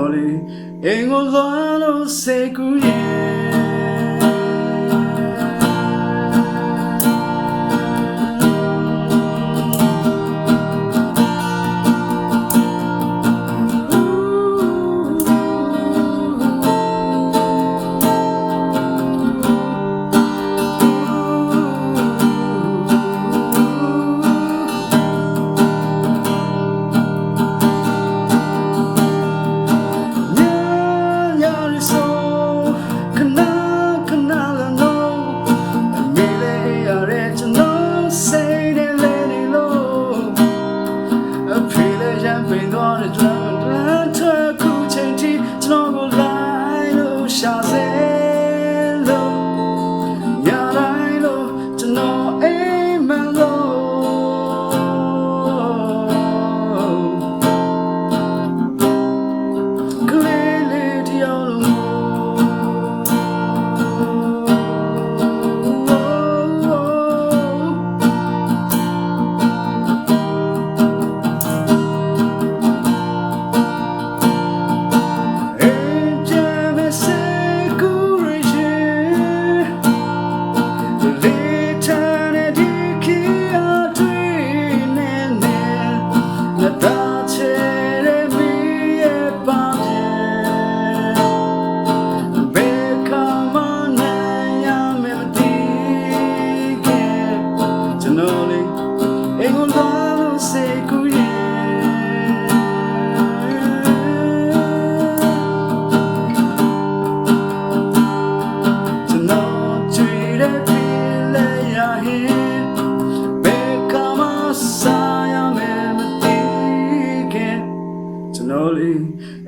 တော်လေးအင်ကိုသွားလို့စေကူရဲ့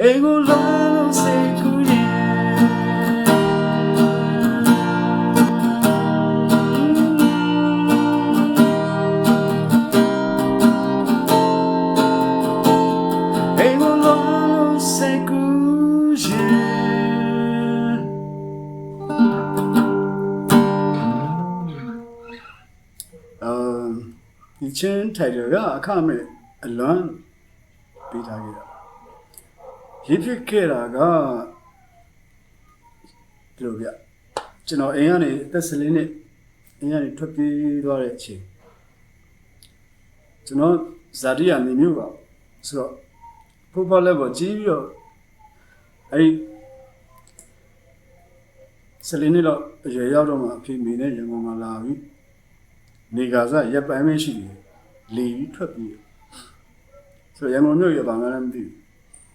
ego long se kune ego long se kuje um ဒီချင်း title ကအခမဲ့အလွန်ပေးထားခဲ့တာ ရေးဖြစ်ခဲ့တာကဒီလိုဗျကျွန်တော်အိမ်ကနေအသက်14နှစ်အိမ်ကနေထွက်ပြေးသွားတဲ့အချိန်ကျွန်တော်ဇာတိယာနေမျိုးပါဆိုတော့ဖူဖလက်ပေါ်ကြီးပြီးတော့အဲ့ဒီ14နှစ်လောက်အရွယ်ရောက်တော့မှအဖေမိနဲ့ရန်ကုန်မှာလာပြီးနေကာစရပ်ပိုင်းမရှိတယ်လေပြီးထွက်ပြီးတယ်ဆိုတော့ရန်ကုန်မြို့ရပါမှလည်းမသိဘူး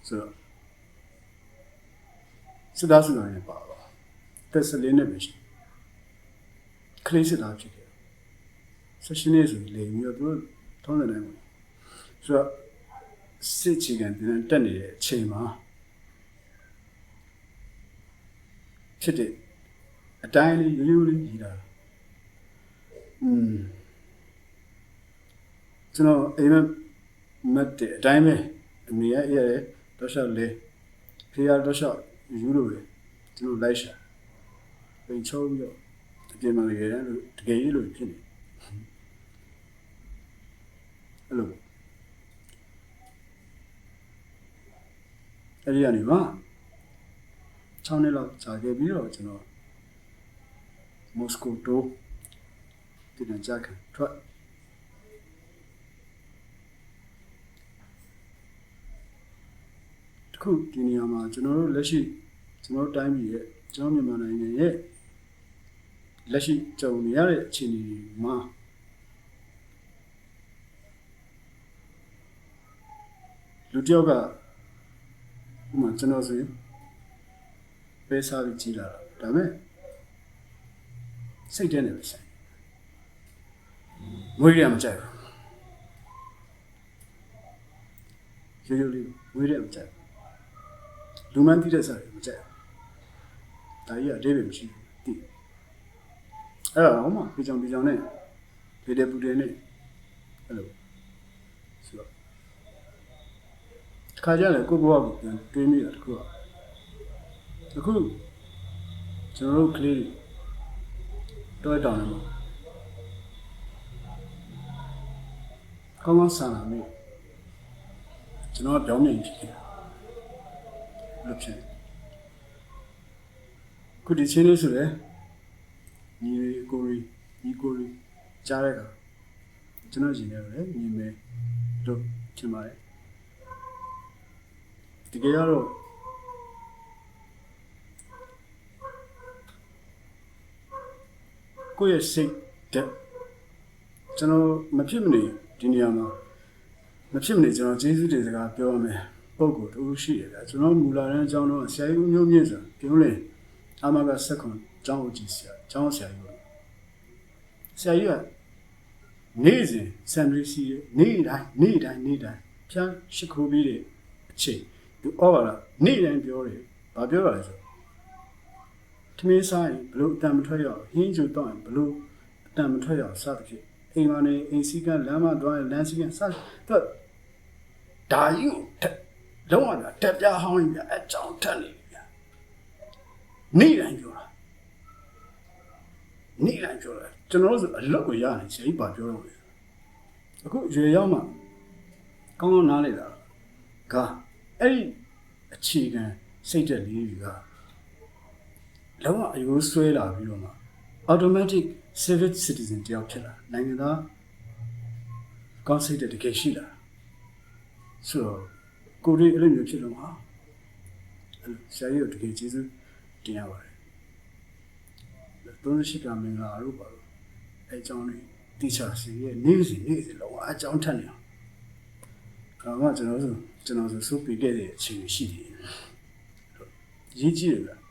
ဆိုတော့ စစ်သားစုတော်ရင်ပါပါတက်14နှစ်ပဲရှိခလေးစစ်သားဖြစ်တယ်ဆက်ရှင်နေဆိုလေပြီးတော့သူတို့ထုံးတယ်နိုင်ဘူးဆိုတော့စစ်ချီကန်တင်တက်နေတဲ့အချိန်မှာဖြစ်တဲ့အတိုင်းလေးရိုးရိုးလေးကြီးတာอืมကျွန်တော်အိမ်မက်မတ်တဲ့အတိုင်းပဲအမေရဲ့ရဲ့တော့ရှောက်လေဖေရတော့ရှောက် ယူလို့လေကျွန်တော်လိုက်ရှာပင်ချုံးပြီးတော့အပြင်မှာရေတယ်လို့တကယ်ကြီးလို့ဖြစ်နေအဲ့လိုအဲ့ဒီကနေမှ6နှစ်လောက်ကြာခဲ့ပြီးတော့ကျွန်တော်မော်စကိုတိုတင်ကြခံထွက် တခုဒီနေရာမှာကျွန်တော်တို့လက်ရှိကျွန်တော်တို့တိုင်းပြည်ရဲ့ကျွန်တော်မြန်မာနိုင်ငံရဲ့လက်ရှိကြုံနေရတဲ့အခြေအနေတွေမှာလူတစ်ယောက်ကဥပမာကျွန်တော်ဆိုရင်ပဲစားပြီးကြီးလာတာဒါပေမဲ့စိတ်ထဲနဲ့ပဲဆိုင်မွေးရမကြိုက်ဘူးရိုးရိုးလေးမွေးရမကြိုက်ဘူး လူမှန်းသိတဲ့စားတွေမကြိုက်ဘူးဒါကြီးအတိတ်ပဲမရှိဘူးသိအဲ့တော့ဟောမှာဒီကြောင်ဒီကြောင်နဲ့ဒီတဲ့ပူတဲ့နဲ့အဲ့လိုဆိုတော့ခါကြလေကိုဘွားကိုပြန်တွေးမိတာတခုကအခုကျွန်တော်တို့ကလေးတွေတွဲတောင်းနေမှာကောင်းကောင်းဆန်လာမိကျွန်တော်ကပြောင်းနေကြည့်တယ် လို့ဖြစ်ခုဒီချင်းလေးဆိုလေညီကိုရီညီကိုရီကြားရတာကျွန်တော်ရှင်နေတယ်ညီမေတို့ချင်ပါတယ်တကယ်တော့ကိုယ့်ရဲ့စိတ်တက်ကျွန်တော်မဖြစ်မနေဒီနေရာမှာမဖြစ်မနေကျွန်တော်ကျေးဇူးတင်စကားပြောရမယ် ပုံကိုတူရှိတယ်ဗျာကျွန်တော်မူလာတဲ့အကြောင်းတော့ဆရာကြီးဦးမျိုးမြင့်ဆိုပြောလေအမကဆက်ခွန်ကျောင်းဦးကြီးဆရာကျောင်းဆရာကြီးပါဆရာကြီးကနေ့စဉ်ဆမ်ရီစီနေ့တိုင်းနေ့တိုင်းနေ့တိုင်းဖြန်းရှိခိုးပြီးတဲ့အချိန်သူဩဘာလာနေ့တိုင်းပြောတယ်ဘာပြောရလဲဆိုထမင်းစားရင်ဘလို့အတန်မထွက်ရအောင်ဟင်းကျူတော့ရင်ဘလို့အတန်မထွက်ရအောင်စသဖြင့်အိမ်မနေအိမ်စီကလမ်းမသွားရင်လမ်းစီကစသူဒါယူ လုံးဝတက်ပြားဟောင်းကြီးအကြောင်းထက်နေပြီဗျာနေ့တိုင်းပြောတာနေ့တိုင်းပြောတာကျွန်တော်တို့အလွတ်ကိုရနေဆရာကြီးပါပြောတော့တယ်အခုရွေရောက်မှကောင်းကောင်းနားလေတာကအဲ့ဒီအခြေခံစိတ်သက်လေးတွေကလုံးဝအယိုးဆွဲလာပြီးတော့မှ automatic civic citizen တယောက်ဖြစ်လာနိုင်ငံသားကောင်းစိတ်တဲ့တကယ်ရှိလာဆိုတော့ ကိုရီအဲ့လိုမျိုးဖြစ်လို့ဟာအဲ့လိုဆရာကြီးတို့တကယ်ကျေးဇူးတင်ရပါတယ်38ကမင်္ဂလာတို့ပါတော့အဲအကြောင်းလေးတိကျစီရဲ့နေ့စဉ်နေ့စဉ်လုံးဝအကြောင်းထက်နေအောင်ဒါမှကျွန်တော်ဆိုကျွန်တော်ဆိုစုပြီးခဲ့တဲ့အချိန်ရှိတယ်ရေးကြည့်ရလား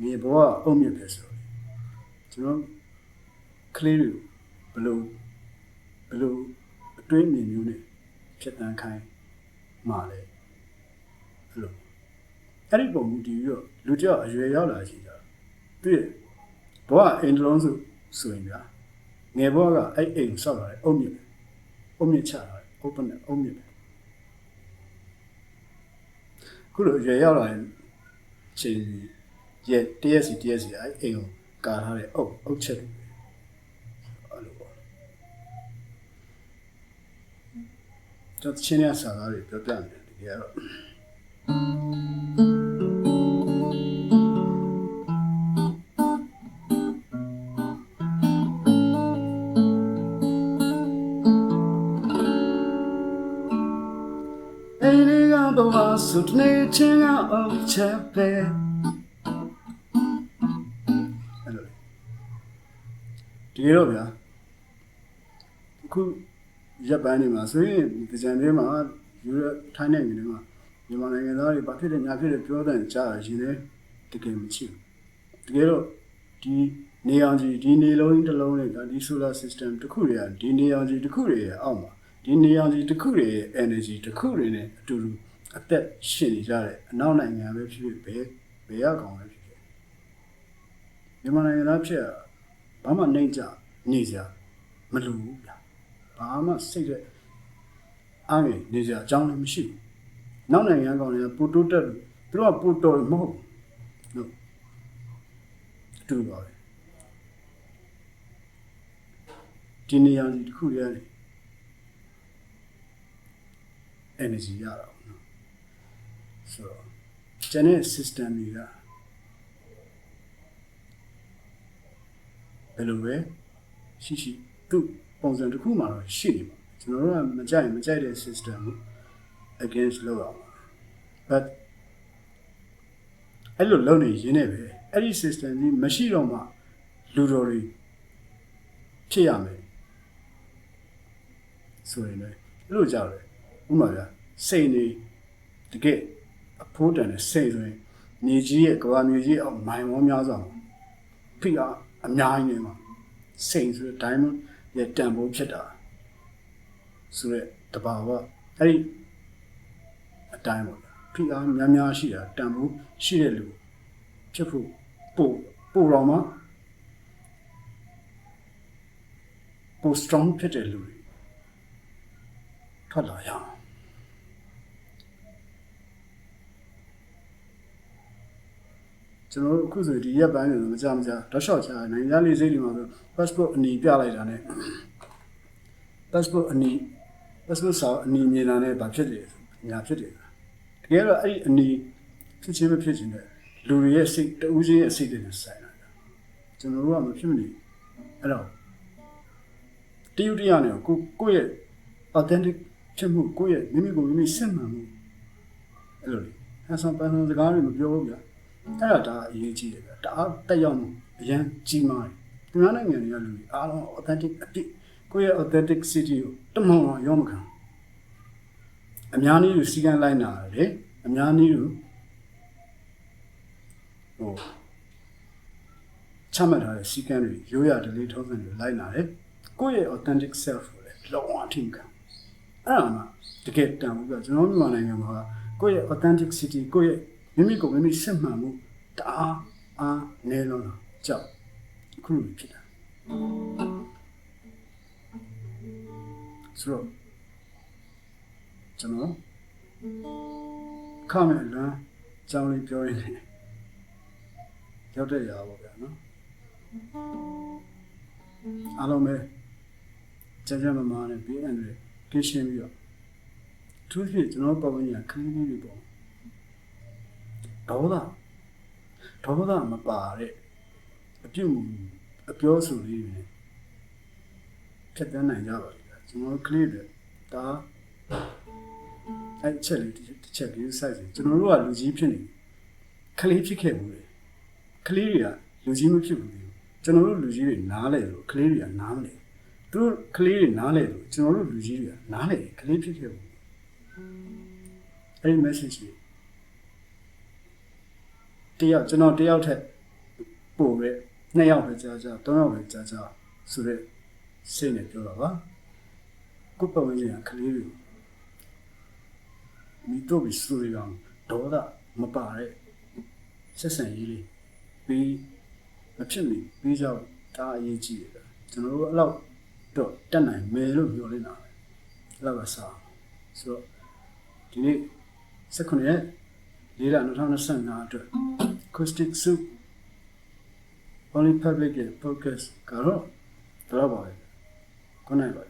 မြေဘဝအုံမြင့်ပဲဆိုတော့ကျွန်တော်ကလေးတွေဘလို့ဘလို့အတွင်းမြင်မျိုးနဲ့ဖြစ်တန်းခိုင်းမှာလဲ အဲ့လိုအဲ့ဒီပုံမူတည်ပြီးတော့လူတယောက်အရွယ်ရောက်လာရှိတာတွေ့ဘဝအင်တလုံးဆိုဆိုရင်ဗျာငယ်ဘဝကအဲ့အိမ်ဆောက်လာတယ်အုံမြင့်အုံမြင့်ချလာတယ် open အုံမြင့်ခုလိုရွယ်ရောက်လာရင်ချိန်ရဲ့တရက်စီတရက်စီအဲ့အိမ်ကိုကာထားတဲ့အုပ်အုပ်ချက်အဲ့လိုပေါ့ကျွန်တော်ချင်းရဆာသားတွေပြောပြတယ်တကယ်တော့ အိမ်လေးကဘဝစုတနေချင်းကအုပ်ချက်ပဲအဲ့လိုဒီတော့ဗျာအခုရပ်ပန်းနေမှာဆိုရင်ဒီကြံလေးမှာယူရထိုင်းနိုင်ငံတွေမှာ မြန်မာနိုင်ငံသားတွေဘာဖြစ်တယ်ညာဖြစ်တယ်ပြောတဲ့ကြားရရင်လည်းတကယ်မချစ်ဘူးတကယ်တော့ဒီနေအောင်ကြီးဒီနေလုံးကြီးတစ်လုံးနဲ့ဒီ solar system တစ်ခုတွေကဒီနေအောင်ကြီးတစ်ခုတွေရဲ့အောက်မှာဒီနေအောင်ကြီးတစ်ခုတွေရဲ့ energy တစ်ခုတွေနဲ့အတူတူအသက်ရှင်နေကြတဲ့အနောက်နိုင်ငံပဲဖြစ်ဖြစ်ဘယ်ဘယ်ရကောင်ပဲဖြစ်ဖြစ်မြန်မာနိုင်ငံသားဖြစ်ရဘာမှနှိမ့်ကြနေကြမလူဘူးဗျာဘာမှစိတ်တဲ့အားငယ်နေကြအကြောင်းလည်းမရှိဘူး နောက်နိုင်ငံကောင်တွေကပူတိုးတက်လို့သူတို့ကပူတော်မဟုတ်ဘူးနော်အတူပါပဲဒီနေရာကြီးတစ်ခုရဲ့ energy ရတာပေါ့နော်ဆိုတော့ကျန်တဲ့ system တွေကဘယ်လိုပဲရှိရှိသူ့ပုံစံတစ်ခုမှတော့ရှိနေမှာကျွန်တော်တို့ကမကြိုက်မကြိုက်တဲ့ system ကို against လုပ်အောင် but အဲ့လိုလုပ်နေရင်းနဲ့ပဲအဲ့ဒီ system ကြီးမရှိတော့မှလူတော်တွေဖြစ်ရမယ်ဆိုရင်လည်းအဲ့လိုကြောက်တယ်ဥပမာပြစိတ်နေတကယ်အဖိုးတန်တဲ့စိတ်ဆိုရင်မြေကြီးရဲ့ကဘာမြေကြီးအောင်မိုင်ဝန်းများစွာမှာဖိအားအများကြီးနေမှာစိတ်ဆိုတဲ့ diamond ရဲ့တန်ဖိုးဖြစ်တာဆိုတဲ့တဘာဝအဲ့ဒီ အတိုင်းပေါ့ဖိအားများများရှိတာတန်ဖိုးရှိတဲ့လူဖြစ်ဖို့ပို့ပို့တော့မှပို strong ဖြစ်တဲ့လူတွေထွက်လာရအောင်ကျွန်တော်တို့အခုဆိုဒီရက်ပိုင်းနေမကြမကြတော့ရှော့ချနိုင်ငံခြားလေးစိတ်တွေမှာဆို passport အနီပြလိုက်တာ ਨੇ passport အနီ passport စာအနီမြင်တာ ਨੇ ဘာဖြစ်တယ်ညာဖြစ်တယ် တကယ်တော့အဲ့ဒီအနီဖြစ်ချင်းမဖြစ်ချင်းတဲ့လူတွေရဲ့စိတ်တူးချင်းရဲ့စိတ်တွေနဲ့ဆိုင်တာကျွန်တော်တို့ကမဖြစ်မနေအဲ့တော့တယူတရားနဲ့ကိုကိုယ့်ရဲ့ authentic ဖြစ်မှုကိုယ့်ရဲ့မိမိကိုယ်မိမိစစ်မှန်မှုအဲ့လိုလေအဆောင်ပန်းစကားတွေမပြောဘူးဗျာအဲ့ဒါဒါအရေးကြီးတယ်ဗျာတအားတက်ရောက်မှုအရန်ကြီးမားတယ်သူများနိုင်ငံတွေကလူတွေအားလုံး authentic အပြည့်ကိုယ့်ရဲ့ authentic city ကိုတမန်အောင်ရောမခံ အများနည်းလူစီကံလိုက်နာတယ်လေအများနည်းလူဟိုချမှတ်ထားတဲ့စီကံတွေရိုးရဒလေးထုံးစံတွေလိုက်နာတယ်ကိုယ့်ရဲ့ authentic self ကိုလည်းလုံးဝအထင်ခံအဲ့ဒါမှတကယ်တန်ဖို့ပြကျွန်တော်မြန်မာနိုင်ငံမှာကိုယ့်ရဲ့ authenticity ကိုယ့်ရဲ့မိမိကိုယ်မိမိစစ်မှန်မှုတအားအားနေလုံးတော့ကြောက်အခုလိုဖြစ်တာဆိုတော့ ကျွန်တော်ခမယ်လမ်းကြောင်းလေးပြောရင်းနဲ့ရောက်တဲ့ရာပေါ့ဗျာနော်အားလုံးပဲကြကြမမာနဲ့ဘေးအန္တရာယ်ကင်းရှင်းပြီးတော့သူဖြစ်ကျွန်တော်ပတ်ဝန်းကျင်ကခလေးလေးတွေပေါ့ဒေါသဒေါသမပါတဲ့အပြုတ်မှုအပြောဆိုလေးတွေနဲ့ဖြတ်တန်းနိုင်ကြပါလိမ့်မယ်ကျွန်တော်ကလေးတွေဒါ အဲ့ချက်လေးတစ်ချက်လေးစိုက်စီကျွန်တော်တို့ကလူကြီးဖြစ်နေခလေးဖြစ်ခဲ့ဘူးလေခလေးတွေကလူကြီးမဖြစ်ဘူးကျွန်တော်တို့လူကြီးတွေနားလဲလို့ခလေးတွေကနားမလဲသူတို့ကလေးတွေနားလဲလို့ကျွန်တော်တို့လူကြီးတွေကနားလဲကလေးဖြစ်ခဲ့ဘူးအဲ့ဒီ message တွေတယောက်ကျွန်တော်တယောက်ထက်ပို့ပဲနှစ်ယောက်ပဲကြားကြားသုံးယောက်ပဲကြားကြားဆိုတော့စိတ်နဲ့ပြောတာပါကိုယ်ပတ်ဝန်းကျင်ကကလေးတွေ မိတို့ပြီးစူရီကောင်ဒေါသမပါတဲ့ဆက်ဆံရေးလေးပြီးမဖြစ်မီပြီးကြောက်ဒါအရေးကြီးတယ်ကျွန်တော်တို့အဲ့လောက်တော့တက်နိုင်မယ်လို့ပြောနေတာပဲအဲ့လောက်ပဲစားဆိုတော့ဒီနေ့19ရက်လေးလ2025အတွက် acoustic soup only public focus ကတော့တော့ပါပဲခုနိုင်ပါ